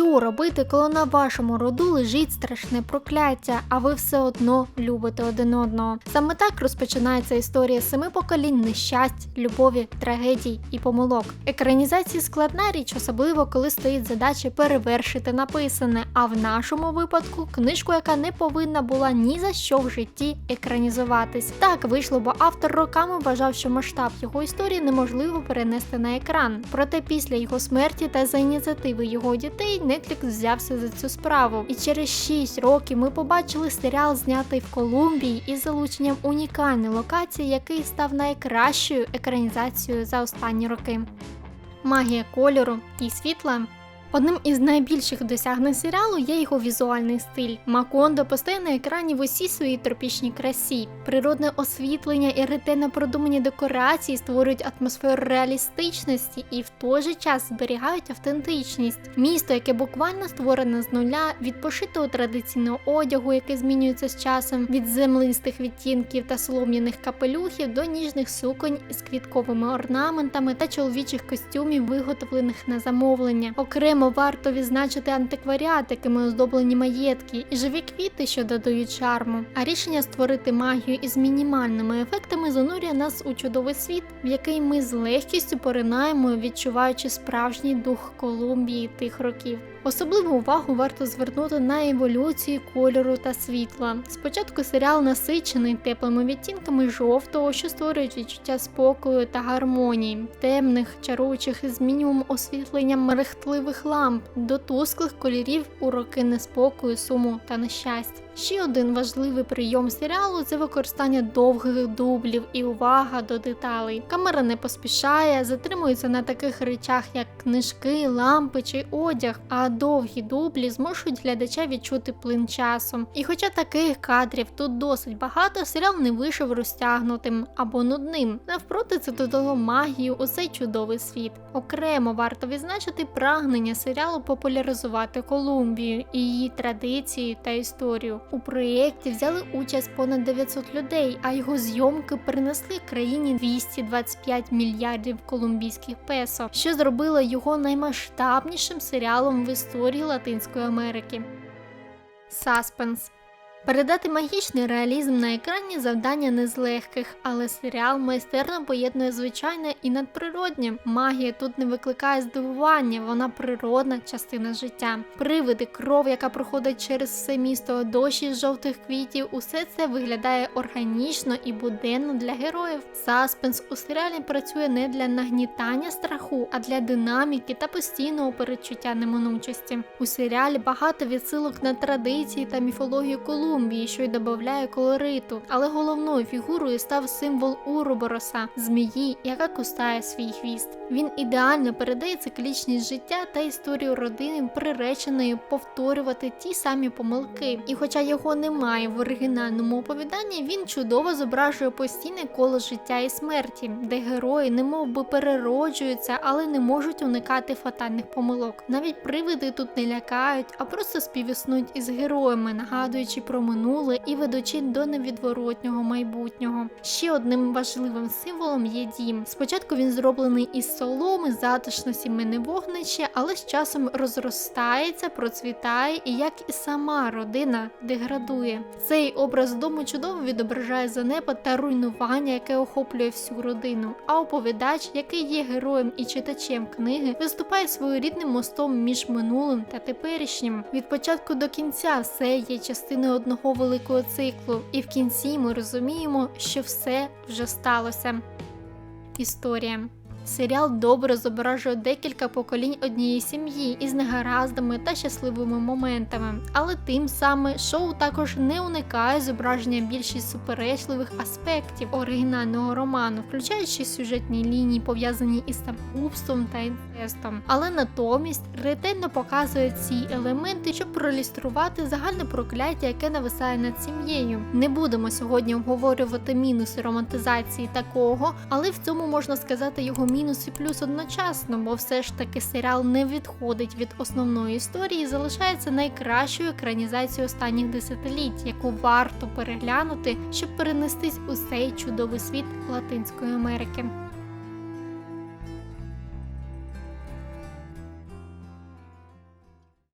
Що робити, коли на вашому роду лежить страшне прокляття, а ви все одно любите один одного? Саме так розпочинається історія семи поколінь нещасть, любові, трагедій і помилок. Екранізація складна річ, особливо коли стоїть задача перевершити написане. А в нашому випадку книжку, яка не повинна була ні за що в житті екранізуватись. Так вийшло, бо автор роками вважав, що масштаб його історії неможливо перенести на екран. Проте після його смерті та за ініціативи його дітей Netflix взявся за цю справу. І через 6 років ми побачили серіал, знятий в Колумбії із залученням унікальної локації, який став найкращою екранізацією за останні роки. Магія кольору і світла Одним із найбільших досягнень серіалу є його візуальний стиль. Макондо постає на екрані в усій своїй тропічній красі. Природне освітлення і ретельно продумані декорації створюють атмосферу реалістичності і в той же час зберігають автентичність. Місто, яке буквально створене з нуля, від пошитого традиційного одягу, який змінюється з часом, від землистих відтінків та солом'яних капелюхів до ніжних суконь з квітковими орнаментами та чоловічих костюмів, виготовлених на замовлення. Окремо Окремо варто відзначити антикваріат, якими оздоблені маєтки, і живі квіти, що додають шарму. А рішення створити магію із мінімальними ефектами занурює нас у чудовий світ, в який ми з легкістю поринаємо, відчуваючи справжній дух Колумбії тих років. Особливу увагу варто звернути на еволюцію кольору та світла. Спочатку серіал насичений теплими відтінками жовтого, що створюють відчуття спокою та гармонії, темних, чаруючих з мінімум освітленням мерехтливих ламп до тусклих кольорів у роки неспокою, суму та нещастя. Ще один важливий прийом серіалу це використання довгих дублів і увага до деталей. Камера не поспішає, затримується на таких речах, як книжки, лампи чи одяг, а довгі дублі змушують глядача відчути плин часу. І хоча таких кадрів тут досить багато, серіал не вийшов розтягнутим або нудним. Навпроти це додало магію у цей чудовий світ. Окремо варто відзначити прагнення серіалу популяризувати Колумбію її традиції та історію. У проєкті взяли участь понад 900 людей, а його зйомки принесли країні 225 мільярдів колумбійських песо, що зробило його наймасштабнішим серіалом в історії Латинської Америки. Саспенс Передати магічний реалізм на екрані завдання не з легких, але серіал майстерно поєднує звичайне і надприроднє. Магія тут не викликає здивування, вона природна частина життя. Привиди, кров, яка проходить через все місто, дощі з жовтих квітів, усе це виглядає органічно і буденно для героїв. Саспенс у серіалі працює не для нагнітання страху, а для динаміки та постійного передчуття неминучості. У серіалі багато відсилок на традиції та міфологію Колу. Колумбії, що й додає колориту, але головною фігурою став символ Уробороса змії, яка кустає свій хвіст. Він ідеально передає циклічність життя та історію родини, приреченої повторювати ті самі помилки. І, хоча його немає в оригінальному оповіданні, він чудово зображує постійне коло життя і смерті, де герої немов би перероджуються, але не можуть уникати фатальних помилок. Навіть привиди тут не лякають, а просто співіснують із героями, нагадуючи про минуле і ведучи до невідворотнього майбутнього. Ще одним важливим символом є дім. Спочатку він зроблений із соломи, затишно сімейне вогнище, але з часом розростається, процвітає і як і сама родина деградує. Цей образ дому чудово відображає занепад та руйнування, яке охоплює всю родину. А оповідач, який є героєм і читачем книги, виступає своєрідним мостом між минулим та теперішнім. Від початку до кінця все є частиною одного великого циклу, і в кінці ми розуміємо, що все вже сталося. Історія Серіал добре зображує декілька поколінь однієї сім'ї із негараздами та щасливими моментами, але тим самим шоу також не уникає зображення більшість суперечливих аспектів оригінального роману, включаючи сюжетні лінії, пов'язані із самогубством та інцестом. Але натомість ретельно показує ці елементи, щоб проілюструвати загальне прокляття, яке нависає над сім'єю. Не будемо сьогодні обговорювати мінуси романтизації такого, але в цьому можна сказати його мінус мінус і плюс одночасно, бо все ж таки серіал не відходить від основної історії і залишається найкращою екранізацією останніх десятиліть, яку варто переглянути, щоб перенестись у цей чудовий світ Латинської Америки.